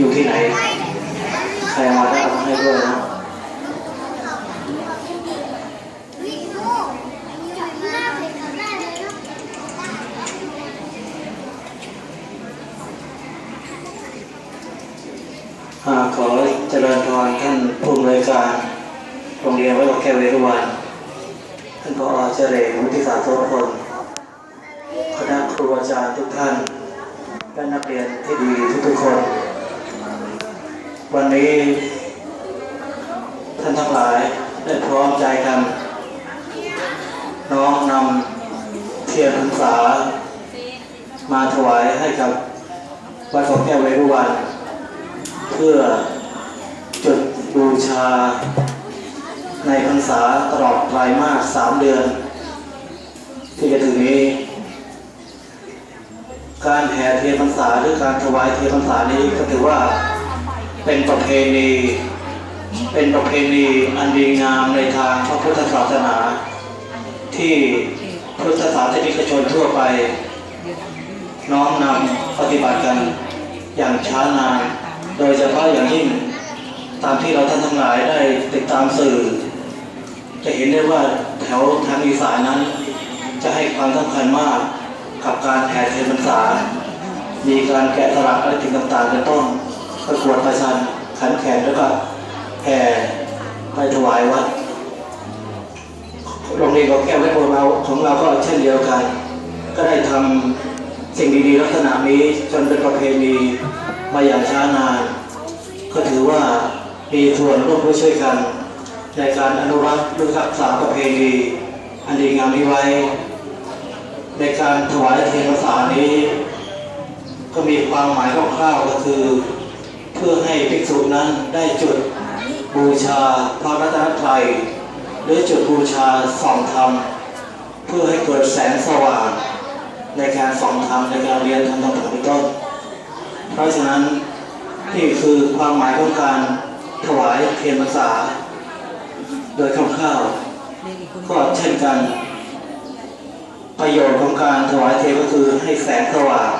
อยู่ที่ไหน ใครมาได้เอามาให้ด้วยนะขอเจริญพรท่านผู้อำนวยการโรงเรียนวัดหลวงแก้วเวรุวันท่านผอเจริญวุฒิศาสตร์โสพลคณะครูอาจารย์ทุกท่านและนักเรียนที่ดีทุกๆคน วันนี้ท่านทั้งหลายได้พร้อมใจกัน น้อมนำเทียนพรรษา มาถวายให้กับวัดหลวงแก้วเวรุวัน เพื่อจุดบูชา ในพรรษาตลอดไตรมาสสามเดือน ที่จะถึงนี้ การแห่เทียนพรรษาหรือการถวายเทียนพรรษานี้ก็ถือว่า เป็นประเพณี เป็นประเพณีอันดีงามในทางพระพุทธศาสนา ที่พุทธศาสนิกชนทั่วไป น้อมนำปฏิบัติกันอย่างช้านาน โดยเฉพาะอย่างยิ่งตามที่เราท่านทั้งหลายได้ติดตามสื่อ จะเห็นได้ว่าแถวทางอีสานนั้น จะให้ความสำคัญมากกับการแห่เทียนพรรษา มีการแกะสลักอะไรสิ่งต่างๆเป็นต้น ประกวดประชันขันแข่งแล้วก็แห่ไปถวายวัดโรงเรียนของแก้วและโบเราของเราก็เช่นเดียวกัน ก็ได้ทำสิ่งดีๆลักษณะนี้จนเป็นประเพณีมาอย่างช้านาน ก็ถือว่ามีส่วนร่วมด้วยช่วยกัน ในการอนุรักษ์รักษาประเพณีอันดีงามนี้ไว้ ในการถวายเทียนพรรษานี้ ก็มีความหมายคร่าวๆก็คือ พื่อให้ภิกษุนั้นได้จุดบูชาพระรัตนตรัยหรือจุดบูชาส่องธรรม เพื่อให้เกิดแสงสว่างในการส่องธรรมในการเรียนธรรมต่างๆเป็นต้น เพราะฉะนั้นนี่คือความหมายของการถวายเทียนพรรษา โดยคร่าวๆก็เช่นกัน ประโยชน์ของการถวายเทียนก็คือให้แสงสว่าง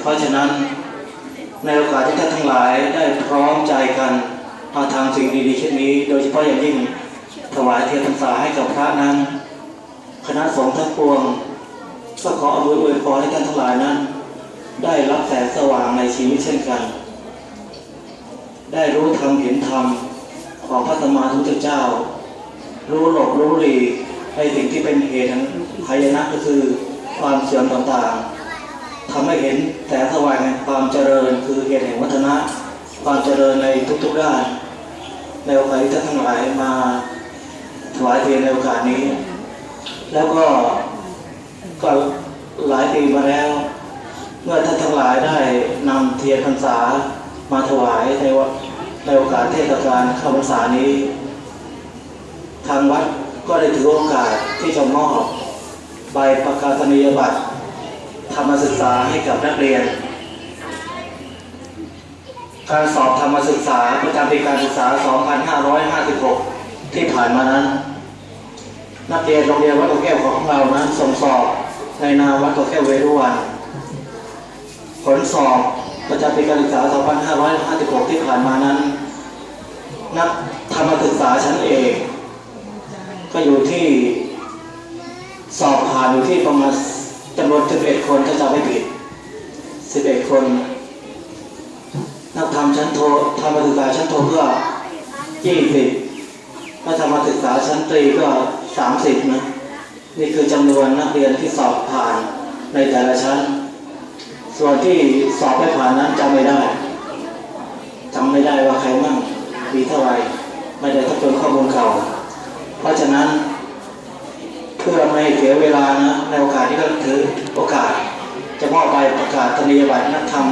เพราะฉะนั้น ในโอกาสที่ท่านทั้งหลายได้พร้อมใจกันมาทำสิ่งดีๆเช่นนี้ โดยเฉพาะอย่างยิ่งถวายเทียนพรรษาให้กับพระนั้น คณะสงฆ์ทั้งปวงก็ขออวยอวยพรให้ท่านทั้งหลายนั้น ได้รับแสงสว่างในชีวิตเช่นกัน ได้รู้ธรรมเห็นธรรมของพระสัมมาสัมพุทธเจ้า รู้หลบรู้หลีในสิ่งที่เป็นเหตุแห่งพยนะก็คือความเสื่อมต่างๆ ทำให้เห็นแสงสว่างแห่งความเจริญ คือเหตุแห่งวัฒนะความเจริญในทุกๆด้านในโอกาสที่ท่านทั้งหลายมาถวายเทียนในโอกาสนี้ แล้วก็ก็หลายปีมาแล้ว เมื่อท่านทั้งหลายได้นำเทียนพรรษามาถวายในวันในโอกาสเทศกาลเข้าพรรษานี้ ทางวัดก็ได้ถือโอกาสที่จะมอบใบประกาศนียบัตร ธรรมศึกษาให้กับนักเรียน การสอบธรรมศึกษาประจำปีการศึกษา 2556 ที่ผ่านมานั้น นักเรียนโรงเรียนวัดตแก้วของเรานั้นส่งสอบในนามวัดตแก้วเวรุวัน ผลสอบประจำปีการศึกษา 2556 ที่ผ่านมานั้น นักธรรมศึกษาชั้นเอกก็อยู่ที่สอบผ่านอยู่ที่ประมาณ จำนวน11คนถ้าจำไม่ผิด11คน นักธรรมชั้นโทธรรมศึกษาชั้นโทก็20นักธรรมศึกษาชั้นตรีก็30นะนี่คือจำนวนนักเรียนที่สอบผ่านในแต่ละชั้น ส่วนที่สอบไม่ผ่านนั้นจำไม่ได้จำไม่ได้ว่าใครมั่งมีเท่าไหร่ไม่ได้ทบทวนข้อมูลเก่าเพราะฉะนั้น พื่อไม่ให้เสียเวลานะในโอกาสที่ก็ถือโอกาส จะมอบใบประกาศนียบัตรนักธรรม